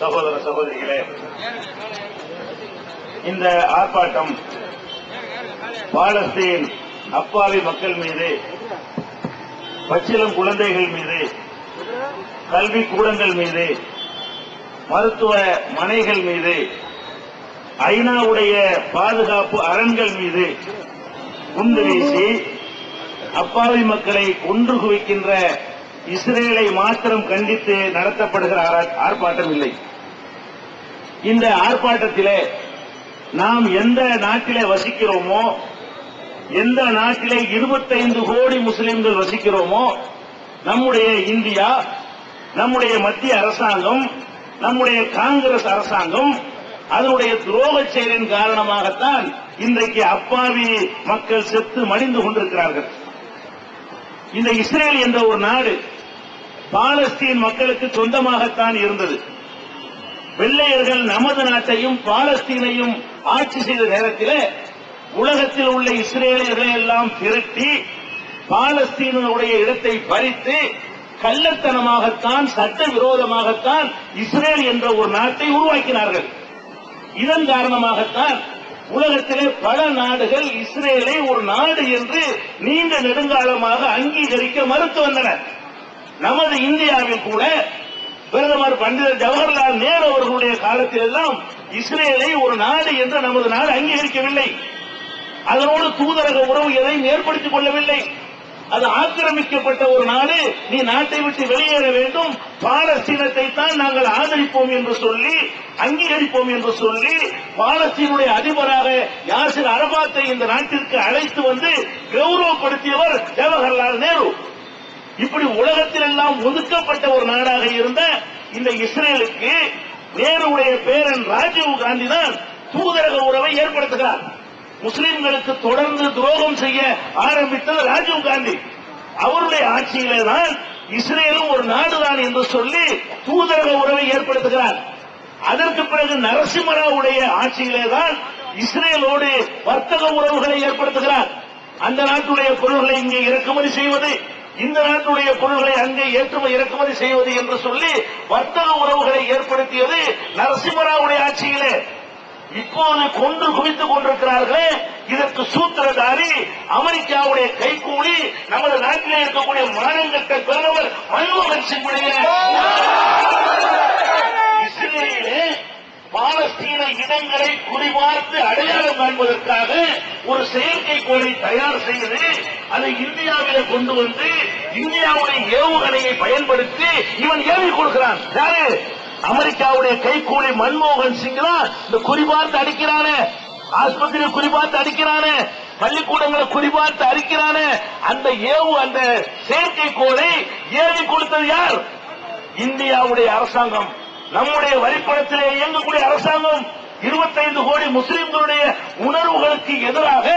சகோதர சகோதரிகளே இந்த ஆர்ப்பாட்டம் பாலஸ்தீன் அப்பாவி மக்கள் மீது பச்சிலம் குழந்தைகள் மீது கல்வி கூடங்கள் மீது மருத்துவ மனைகள் மீது ஐநாவுடைய பாதுகாப்பு அரண்கள் மீது குண்டு வீசி அப்பாவி மக்களை கொன்று குவிக்கின்ற இஸ்ரேலை மாத்திரம் கண்டித்து நடத்தப்படுகிற ஆர்ப்பாட்டம் இல்லை. இந்த ஆர்ப்பாட்டத்திலே நாம் எந்த நாட்டிலே வசிக்கிறோமோ எந்த நாட்டிலே 25 கோடி முஸ்லிம்கள் வசிக்கிறோமோ நம்முடைய இந்தியா நம்முடைய மத்திய அரசாங்கம் நம்முடைய காங்கிரஸ் அரசாங்கம் அதனுடைய துரோக செயலின் காரணமாகத்தான் இன்றைக்கு அப்பாவி மக்கள் செத்து மடிந்து கொண்டிருக்கிறார்கள். இந்த இஸ்ரேல் என்ற ஒரு நாடு பாலஸ்தீன் மக்களுக்கு சொந்தமாகத்தான் இருந்தது. வெள்ளையர்கள் நமது நாட்டையும் பாலஸ்தீனையும் ஆட்சி செய்த நேரத்தில் உலகத்தில் உள்ள இஸ்ரேலியர்களை எல்லாம் திரட்டி பாலஸ்தீனுடைய இடத்தை பறித்து கள்ளத்தனமாகத்தான் சட்டவிரோதமாகத்தான் இஸ்ரேல் என்ற ஒரு நாட்டை உருவாக்கினார்கள். இதன் காரணமாகத்தான் உலகத்திலே பல நாடுகள் இஸ்ரேலை ஒரு நாடு என்று நீண்ட நெடுங்காலமாக அங்கீகரிக்க மறுத்து வந்தன. நமது இந்தியாவில் கூட பிரதமர் பண்டிதர் ஜவஹர்லால் நேரு அவர்களுடைய காலத்தில் எல்லாம் இஸ்ரேலை ஒரு நாடு என்று நமது நாடு அங்கீகரிக்கவில்லை. அதனோடு தூதரக உறவு எதையும் ஏற்படுத்திக் கொள்ளவில்லை. அது ஆக்கிரமிக்கப்பட்ட ஒரு நாடு. நீ நாட்டை விட்டு வெளியேற வேண்டும். பாலஸ்தீனத்தை தான் நாங்கள் ஆதரிப்போம் என்று சொல்லி அங்கீகரிப்போம் என்று சொல்லி பாலஸ்தீனுடைய அதிபராக யாசிர் அரபாத்தை இந்த நாட்டிற்கு அழைத்து வந்து கௌரவப்படுத்தியவர் ஜவஹர்லால் நேரு. இப்படி உலகத்தில் எல்லாம் ஒதுக்கப்பட்ட ஒரு நாடாக இருந்த இந்த இஸ்ரேலுக்கு நேருடைய பேரன் ராஜீவ் காந்தி தான் தூதரக உறவை ஏற்படுத்துகிறார். முஸ்லிம்களுக்கு தொடர்ந்து துரோகம் செய்ய ஆரம்பித்தது ராஜீவ் காந்தி. அவருடைய ஆட்சியிலே தான் இஸ்ரேலும் ஒரு நாடுதான் என்று சொல்லி தூதரக உறவை ஏற்படுத்துகிறார். அதற்கு பிறகு நரசிம்மராவுடைய ஆட்சியிலே தான் இஸ்ரேலோடு வர்த்தக உறவுகளை ஏற்படுத்துகிறார். அந்த நாட்டுடைய பொருள்களை இங்கே இறக்குமதி செய்வது இந்த நாட்டுடைய பொருள்களை அங்கே ஏற்றுமதி இறக்குமதி செய்வது என்று சொல்லி வர்த்தக உறவுகளை ஏற்படுத்தியது நரசிம்மராவுடைய ஆட்சியிலே. இப்போது கொண்டு குவித்துக் கொண்டிருக்கிறார்களே இதற்கு சூத்திரதாரி அமெரிக்காவுடைய கைகூலி நமது நாட்டிலே இருக்கக்கூடிய மானங்கட்ட பிரதமர் மன்மோகன் சிங்குடைய இஸ்ரேலிலே பாலஸ்தீன இடங்களை குறிபார்த்து அடையாளம் காண்பதற்காக ஒரு செயற்கைக்கோளை தயார் செய்து அதை இந்தியாவில கொண்டு வந்து இந்தியாவுடைய ஏவுகணையை பயன்படுத்தி இவன் ஏவி கொடுக்கிறான் யாரு? அமெரிக்காவுடைய கைகூலி மன்மோகன் சிங் தான் இந்த குறிபார்த்து அடிக்கிறானே. ஆஸ்பத்திரியை குறிபார்த்து அடிக்கிறானே. பள்ளிக்கூடங்களை குறிபார்த்து அடிக்கிறானே. அந்த ஏவு அந்த செயற்கை கோளை ஏவி கொடுத்தது யார்? இந்தியாவுடைய அரசாங்கம். நம்முடைய வரிப்பணத்திலே இயங்கக்கூடிய அரசாங்கம் 25 கோடி முஸ்லிம்களுடைய உணர்வுகளுக்கு எதிராக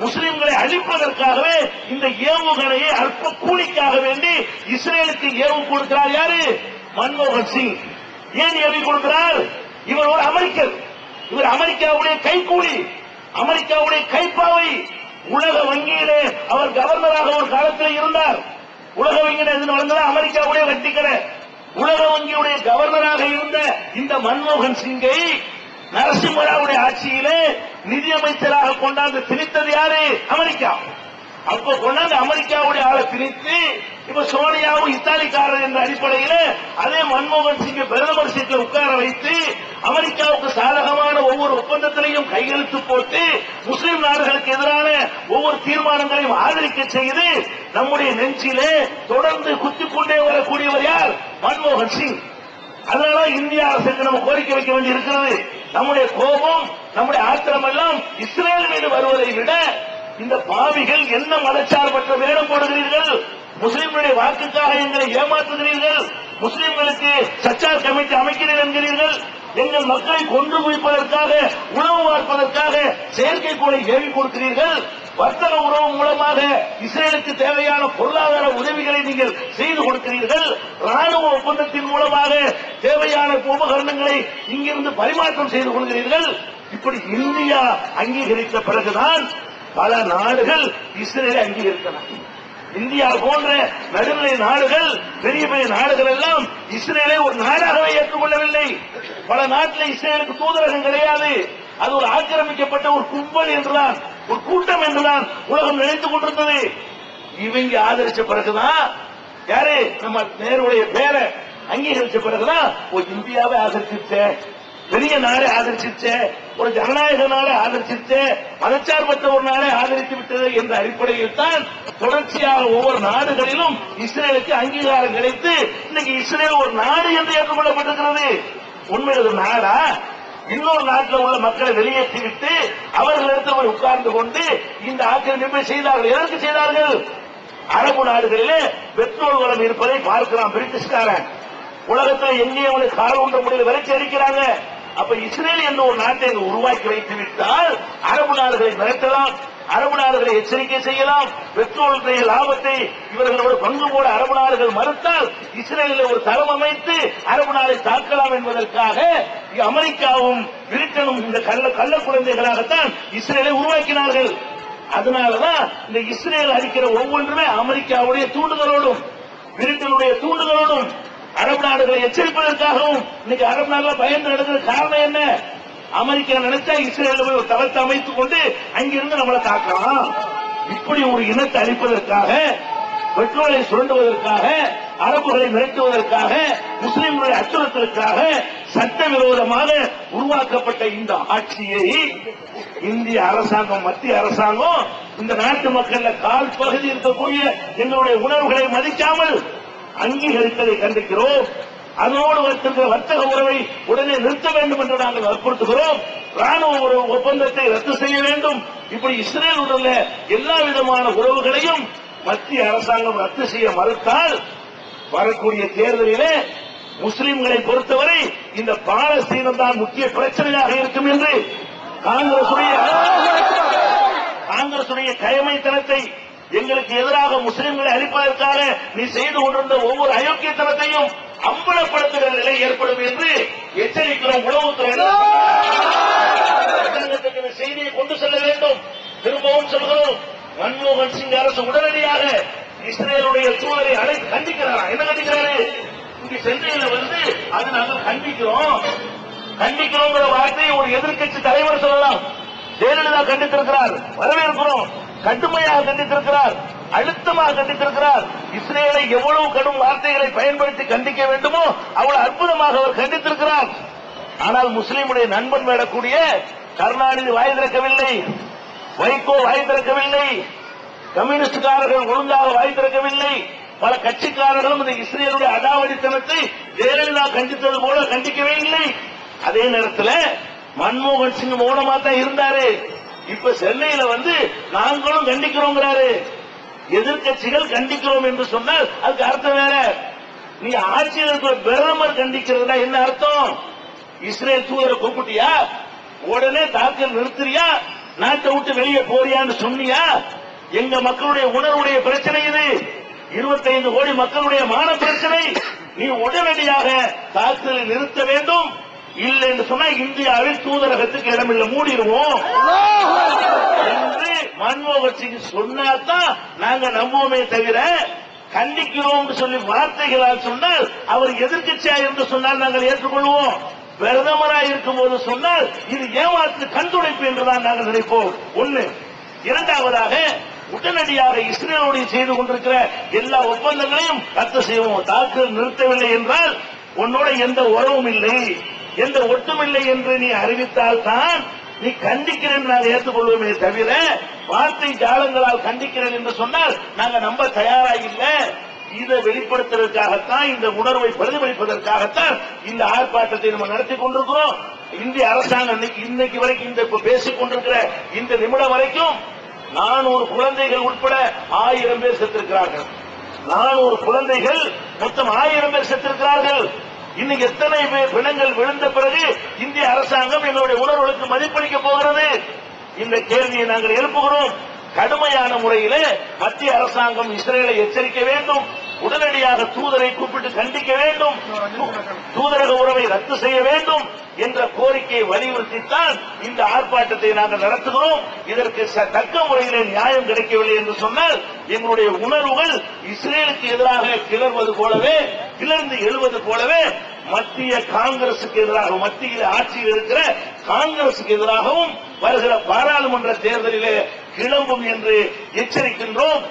முஸ்லிம்களை அழிப்பதற்காகவே இந்த ஏவுகணையை அற்ப கூலிக்காக வேண்டி இஸ்ரேலுக்கு ஏவு கொடுக்கிறார் யாரு? மன்மோகன் சிங். ஏன் ஏவி கொடுக்கிறார்? இவர் ஒரு அமெரிக்கர் இவர் அமெரிக்காவுடைய கைக்கூலி அமெரிக்காவுடைய கைப்பாவை உலக வங்கியிலே அவர் கவர்னராக ஒரு காலத்தில் இருந்தார். உலக வங்கியில எது அமெரிக்காவுடைய வட்டி கடை. உலக வங்கியுடைய கவர்னராக இருந்த இந்த மன்மோகன் சிங்கை நரசிம்மராவுடைய ஆட்சியிலே நிதியமைச்சராக கொண்டாந்து திணித்தது யாரு? அமெரிக்கா. அப்ப கொண்டாந்து அமெரிக்காவுடைய ஆளை பிரித்து இப்ப சோனியாவும் இத்தாலிக்காரர் என்ற அடிப்படையில அதே மன்மோகன் சிங்கை பிரதமர் சீட்டில் உட்கார வைத்து அமெரிக்காவுக்கு சாதகமான ஒவ்வொரு ஒப்பந்தத்திலையும் கையெழுத்து போட்டு முஸ்லிம் நாடுகளுக்கு எதிரான ஒவ்வொரு தீர்மானங்களையும் ஆதரிக்க செய்து நம்முடைய நெஞ்சிலே தொடர்ந்து குத்திக்கொண்டே வரக்கூடியவர் யார்? மன்மோகன் சிங். அதனால இந்திய அரசுக்கு நம்ம கோரிக்கை வைக்க வேண்டி இருக்கிறது நம்முடைய கோபம் நம்முடைய ஆத்திரம் எல்லாம் இஸ்ரேல் மீது வருவதை விட இந்த பாவிகள் என்ன மதச்சார்பற்ற வேடம் போடுகிறீர்கள்? முஸ்லிம்களுடைய வாக்குக்காக எங்களை ஏமாற்றுகிறீர்கள்? முஸ்லிம்களுக்கு சச்சார் கமிட்டி அமைக்கிறீர்கள் என்கிறீர்கள்? எங்கள் மக்களை கொண்டு குவிப்பதற்காக உணவு பார்ப்பதற்காக செயற்கைக்கோளை ஏவி கொடுக்கிறீர்கள்? வர்த்தக உறவு மூலமாக இஸ்ரேலுக்கு தேவையான பொருளாதார உதவிகளை நீங்கள் செய்து கொடுக்கிறீர்கள்? ராணுவ ஒப்பந்தத்தின் மூலமாக தேவையான உபகரணங்களை இங்கிருந்து பரிமாற்றம் செய்து கொள்கிறீர்கள்? இப்படி இந்தியா அங்கீகரித்த பிறகுதான் பல நாடுகள் இஸ்ரேலை அங்கீகரித்தன இந்தியா போன்ற நடுநிலை நாடுகள் பெரிய பெரிய நாடுகள் எல்லாம் இஸ்ரேலை ஒரு நாடாகவே ஏற்றுக்கொள்ளவில்லை. பல நாட்டில் இஸ்ரேலுக்கு தூதரகம் கிடையாது. அது ஒரு ஆக்கிரமிக்கப்பட்ட ஒரு கும்பல் என்றுதான் ஒரு கூட்டம் என்றுதான் உலகம் நினைத்துக் கொண்டிருந்தது. இவங்க ஆதரிச்ச பிறகுதான் யாரு? நம்ம நேருடைய பேரை அங்கீகரிச்ச பிறகுதான் ஒரு இந்தியாவை ஆதரிச்சிருச்ச. பெரிய நாடே ஆதரிச்சிருச்சு ஒரு ஜனநாயக நாளை ஆதரிச்சிருச்சு மதச்சார்பற்ற ஒரு நாளை ஆதரித்து விட்டது என்ற அடிப்படையில் தான் தொடர்ச்சியாக ஒவ்வொரு நாடுகளிலும் இஸ்ரேலுக்கு அங்கீகாரம் கிடைத்து இன்னைக்கு இஸ்ரேல் ஒரு நாடு என்று ஏற்றுக்கொள்ளப்பட்டிருக்கிறது. உண்மையில் ஒரு நாடா? இன்னொரு நாட்டில் உள்ள மக்களை வெளியேற்றிவிட்டு அவர்களிடத்தில் போய் உட்கார்ந்து கொண்டு இந்த ஆக்கிரமிப்பை செய்தார்கள். எதற்கு செய்தார்கள்? அரபு நாடுகளிலே பெட்ரோல் வளம் இருப்பதை பார்க்கலாம் பிரிட்டிஷ்காரன். உலகத்தில் எங்கேயும் அவனுக்கு கால் ஒன்ற முடியல விலைக்கு அடிக்கிறாங்க. அப்ப இஸ்ரேல் என்ற ஒரு நாட்டை உருவாக்கி வைத்து விட்டால் அரபு நாடுகளை மிரட்டலாம் அரபு நாடுகளை எச்சரிக்கை செய்யலாம் பெட்ரோலுடைய லாபத்தை இவர்களோடு பங்கு போட அரபு நாடுகள் மறுத்தால் இஸ்ரேலில் ஒரு தரம் அமைத்து அரபு நாளை தாக்கலாம் என்பதற்காக அமெரிக்காவும் பிரிட்டனும் இந்த கள்ள கள்ள குழந்தைகளாகத்தான் இஸ்ரேலை உருவாக்கினார்கள். அதனாலதான் இந்த இஸ்ரேல் அடிக்கிற ஒவ்வொன்றுமே அமெரிக்காவுடைய தூண்டுதலோடும் பிரிட்டனுடைய தூண்டுதலோடும் அரபு நாடுகளை எச்சரிப்பதற்காகவும் இன்னைக்கு அரபு நாடுகள் பயந்து நடக்கிற காரணம் என்ன? அமெரிக்கா நினைச்சா இஸ்ரேல போய் ஒரு தளத்தை அமைத்துக் கொண்டு அங்கிருந்து நம்மளை தாக்கலாம். இப்படி ஒரு இனத்தை அழிப்பதற்காக பெட்ரோலை சுரண்டுவதற்காக அரபுகளை மிரட்டுவதற்காக முஸ்லிம்களை அச்சுறுத்தலுக்காக சட்டவிரோதமாக உருவாக்கப்பட்ட இந்த ஆட்சியை இந்திய அரசாங்கம் மத்திய அரசாங்கம் இந்த நாட்டு மக்கள் கால் பகுதி இருக்கக்கூடிய எங்களுடைய உணர்வுகளை மதிக்காமல் அங்கீகரித்ததை கண்டிக்கிறோம். அதனோடு வைத்திருக்கிற வர்த்தக உறவை உடனே நிறுத்த வேண்டும் என்று நாங்கள் வற்புறுத்துகிறோம். ராணுவ உறவு ஒப்பந்தத்தை ரத்து செய்ய வேண்டும். இப்படி இஸ்ரேல் உள்ள எல்லா விதமான உறவுகளையும் மத்திய அரசாங்கம் ரத்து செய்ய மறுத்தால் வரக்கூடிய தேர்தலிலே முஸ்லிம்களை பொறுத்தவரை இந்த பாலஸ்தீனம் தான் முக்கிய பிரச்சனையாக இருக்கும் என்று காங்கிரசுடைய காங்கிரசுடைய கயமைத்தனத்தை எங்களுக்கு எதிராக முஸ்லிம்களை அழிப்பதற்காக நீ செய்து கொண்டிருந்த ஒவ்வொரு அயோக்கியத்தனத்தையும் அம்பலப்படுத்துகிற நிலை ஏற்படும் என்று எச்சரிக்கிறோம் உளவுத்துறை செய்தியை கொண்டு செல்ல வேண்டும். திரும்பவும் சொல்கிறோம். மன்மோகன் சிங் அரசு உடனடியாக இஸ்ரேலுடைய சூழலை அழைத்து கண்டிக்கிறாரா? என்ன கண்டிக்கிறாரு? இங்கு சென்னையில வந்து அது நாங்கள் கண்டிக்கிறோம். கண்டிக்கிறோங்கிற வார்த்தையை ஒரு எதிர்க்கட்சி தலைவர் சொல்லலாம். ஜெயலலிதா கண்டித்திருக்கிறார். வரவேற்கிறோம். கடுமையாக கண்டித்திருக்கிறார் அழுத்தமாக கண்டித்திருக்கிறார். இஸ்ரேலை எவ்வளவு கடும் வார்த்தைகளை பயன்படுத்தி கண்டிக்க வேண்டுமோ அவ்வளவு அற்புதமாக அவர் கண்டித்திருக்கிறார். ஆனால் முஸ்லீமுடைய நண்பன் வேடக்கூடிய கருணாநிதி வாய் திறக்கவில்லை வைகோ வாய் திறக்கவில்லை கம்யூனிஸ்டுக்காரர்கள் ஒழுங்காக வாய் திறக்கவில்லை. பல கட்சிக்காரர்களும் இந்த இஸ்ரேலுடைய அடாவடித்தனத்தை ஜெயலலிதா கண்டித்தது போல கண்டிக்கவே இல்லை. அதே நேரத்தில் மன்மோகன் சிங் மௌனமா தான் இருந்தாரு. இப்ப சென்னையில வந்து நாங்களும் கண்டிக்கிறோங்கிறாரு. எதிர்க்கட்சிகள் கண்டிக்கிறோம் என்று சொன்னால் அதுக்கு அர்த்தம் வேற. நீ ஆட்சியில் இருக்கிற பிரதமர் கண்டிக்கிறதுனா என்ன அர்த்தம்? இஸ்ரேல் தூதரை கூப்பிட்டியா? உடனே தாக்கல் நிறுத்துறியா? நாட்டை விட்டு வெளியே போறியான்னு சொன்னியா? எங்க மக்களுடைய உணர்வுடைய பிரச்சனை இது. 25 கோடி மக்களுடைய மான பிரச்சனை. நீ உடனடியாக தாக்குதலை நிறுத்த வேண்டும். இல்லை என்று சொன்னா இந்தியாவில் தூதரகத்துக்கு இடமில்லை மூடிடுவோம். என்று மன்மோகன் சிங் சொன்னாதான் நாங்க நம்புவோமே தவிர கண்டிக்கிறோம் சொல்லி வார்த்தைகளால் சொன்னால் அவர் எதிர்கட்சியா என்று சொன்னால் நாங்கள் ஏற்றுக்கொள்வோம். பிரதமராக இருக்கும் போது சொன்னால் இது ஏமாற்று கண்துடைப்பு என்றுதான் நாங்கள் நினைப்போம். ஒண்ணு. இரண்டாவதாக உடனடியாக இஸ்ரேலோடு செய்து கொண்டிருக்கிற எல்லா ஒப்பந்தங்களையும் ரத்து செய்வோம். தாக்குதல் நிறுத்தவில்லை என்றால் உன்னோட எந்த உறவும் இல்லை. எந்த ஒட்டுமில்லை என்று நீ அறிவித்தால் தான் நீ கண்டிக்கிறேன் நாங்கள் ஏற்றுக்கொள்வோமே தவிர வார்த்தை ஜாலங்களால் கண்டிக்கிறேன் என்று சொன்னால் நாங்க நம்ப தயாராக இல்லை இதை வெளிப்படுத்துவதற்காகத்தான் இந்த உணர்வை பிரதிபலிப்பதற்காகத்தான் இந்த ஆர்ப்பாட்டத்தை நம்ம நடத்தி கொண்டிருக்கிறோம். இந்திய அரசாங்கம் இன்னைக்கு வரைக்கும் இந்த பேசிக் கொண்டிருக்கிற இந்த நிமிடம் வரைக்கும் நானூறு குழந்தைகள் உட்பட ஆயிரம் பேர் செத்திருக்கிறார்கள். நானூறு குழந்தைகள் மொத்தம் ஆயிரம் பேர் செத்திருக்கிறார்கள். இன்னைக்கு எத்தனை பேர் பிணங்கள் விழுந்த பிறகு இந்திய அரசாங்கம் எங்களுடைய உணர்வுகளுக்கு மதிப்பளிக்க போகிறது? இந்த கேள்வியை நாங்கள் எழுப்புகிறோம். கடுமையான முறையிலே மத்திய அரசாங்கம் இஸ்ரேலை எச்சரிக்க வேண்டும். உடனடியாக தூதரை கூப்பிட்டு கண்டிக்க வேண்டும். தூதரக உறவை ரத்து செய்ய வேண்டும் என்ற கோரிக்கையை வலியுறுத்தித்தான் இந்த ஆர்ப்பாட்டத்தை நாங்கள் நடத்துகிறோம். இதற்கு தக்க முறையிலே நியாயம் கிடைக்கவில்லை என்று சொன்னால் எங்களுடைய உணர்வுகள் இஸ்ரேலுக்கு எதிராக கிளர்வது போலவே கிளர்ந்து எழுவது போலவே மத்திய காங்கிரசுக்கு எதிராக மத்தியில் ஆட்சியில் இருக்கிற காங்கிரசுக்கு எதிராகவும் வருகிற பாராளுமன்ற தேர்தலிலே கிளம்பும் என்று எச்சரிக்கின்றோம்.